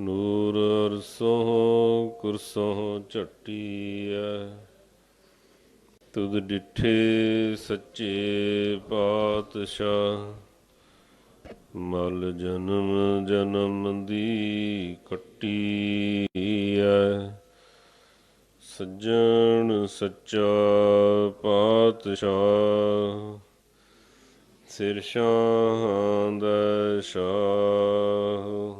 ਨੂਰ ਅਰਸੋਂ ਕੁਰਸੋਂ ਝਟੀਐ। ਤੁਧ ਡਿਠੇ ਸੱਚੇ ਪਾਤਸ਼ਾਹ, ਮਲ ਜਨਮ ਜਨਮ ਦੀ ਕੱਟੀਐ। ਸੱਜਣ ਸੱਚਾ ਪਾਤਸ਼ਾਹ, ਸਿਰ ਸ਼ਾਹਾਂ ਦਾ ਸ਼ਾਹ।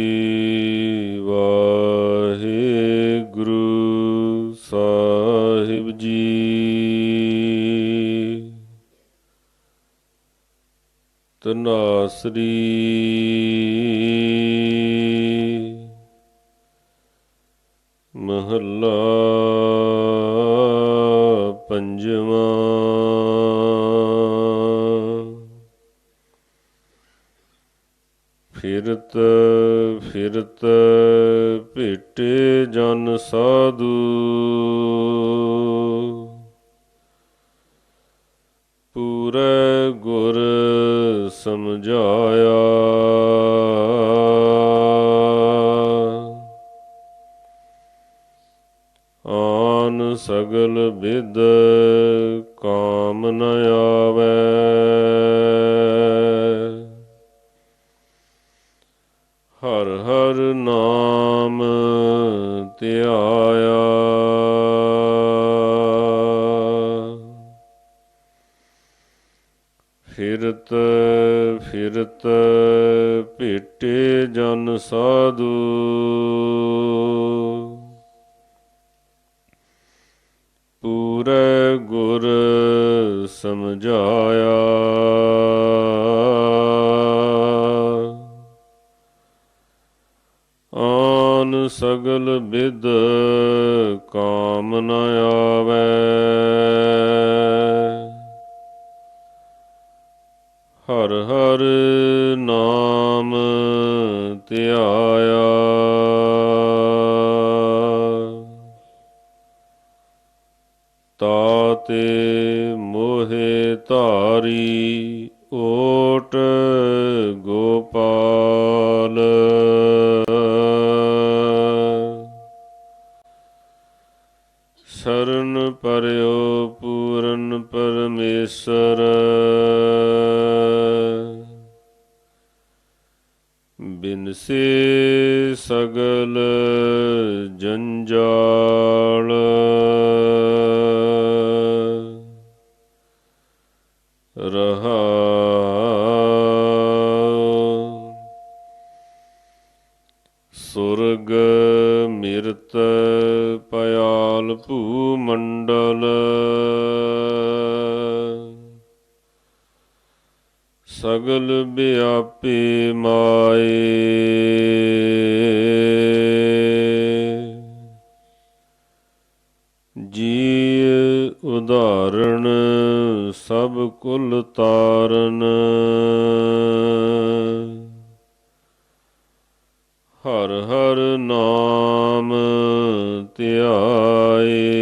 ਤਨਾਸਰੀ ਮਹੱਲਾ ਪੰਜਵਾਂ। ਫਿਰਤ ਫਿਰਤ ਭੇਟੇ ਜਨ ਸਾਧੂ। ਪੂਰੇ ਸਮਝਾਇਆ ਆਨ ਸਗਲ ਵਿਦ ਕਾਮ ਨ ਆਵੇ। ਹਰ ਹਰ ਨਾਮ ਧਿਆਇਆ ਫਿਰਤ ਫਿਰਤ ਭੇਟੇ ਜਨ ਸਾਧੂ। ਪੂਰੇ ਗੁਰ ਸਮਝਾਇਆ। ਆਨ ਸਗਲ ਹਰ ਹਰ ਨਾਮ ਧਿਆਇਆ। ਤਾਤੇ ਮੋਹਿ ਧਾਰੀ ਓਟ ਪਰਮੇਸ਼ਰ। ਬਿਨਸੇ ਸਗਲ ਜੰਜਾਲ। ਰਹਾ। ਸੁਰਗ ਮਿਰਤ ਪਿਆਲ ਭੂ ਮੰਡਲ ਸਗਲ ਬਿਆਪੇ ਮਾਏ। ਜੀ ਉਦਾਹਰਣ ਸਭ ਕੁਲ ਤਾਰਨ। ਹਰ ਹਰ ਨਾਮ ਧਿਆਏ।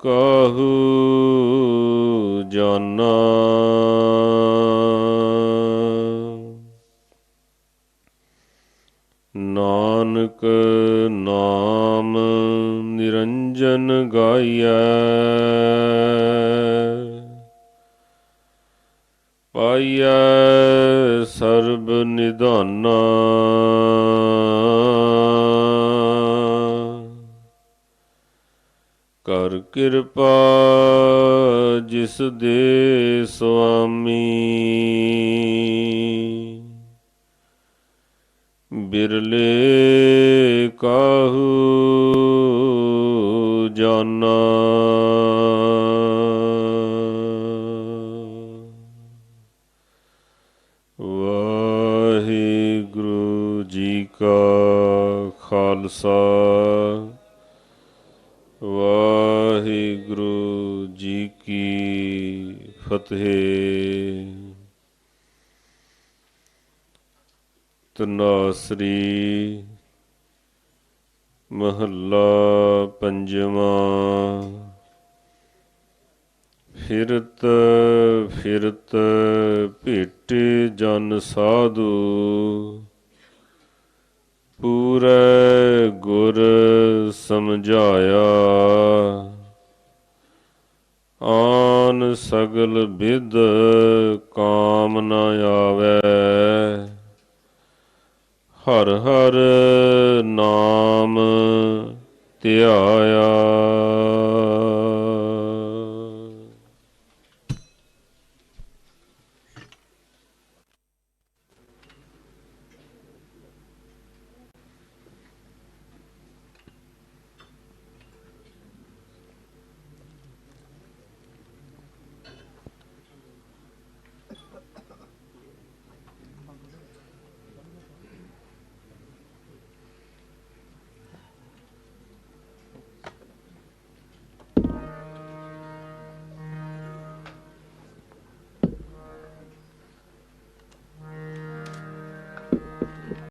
ਕਹੂ ਜਾਨਾ। ਨਾਨਕ ਨਾਮ ਨਿਰੰਜਨ ਗਾਈਐ। ਪਾਈਐ ਸਰਬ ਨਿਧਾਨਾ। ਕਰ ਕਿਰਪਾ ਜਿਸ ਦੇ ਸੁਆਮੀ। ਬਿਰਲੇ ਕਾਹੂ ਜਾਨਾ। ਵਾਹਿਗੁਰੂ ਜੀ ਕਾ ਖਾਲਸਾ। ਵਾਹਿਗੁਰੂ ਜੀ ਕੀ ਫਤਿਹ। ਤਨਾਸਰੀ ਮਹੱਲਾ ਪੰਜਵਾਂ। ਫਿਰਤ ਫਿਰਤ ਭੇਟੇ ਜਨ ਸਾਧੂ, ਪੂਰੇ ਗੁਰ ਸਮਝਾਇਆ ਆਨ ਸਗਲ ਵਿਦ ਕਾਮ ਨ ਆਵੇ। ਹਰ ਹਰ ਨਾਮ ਧਿਆਇਆ।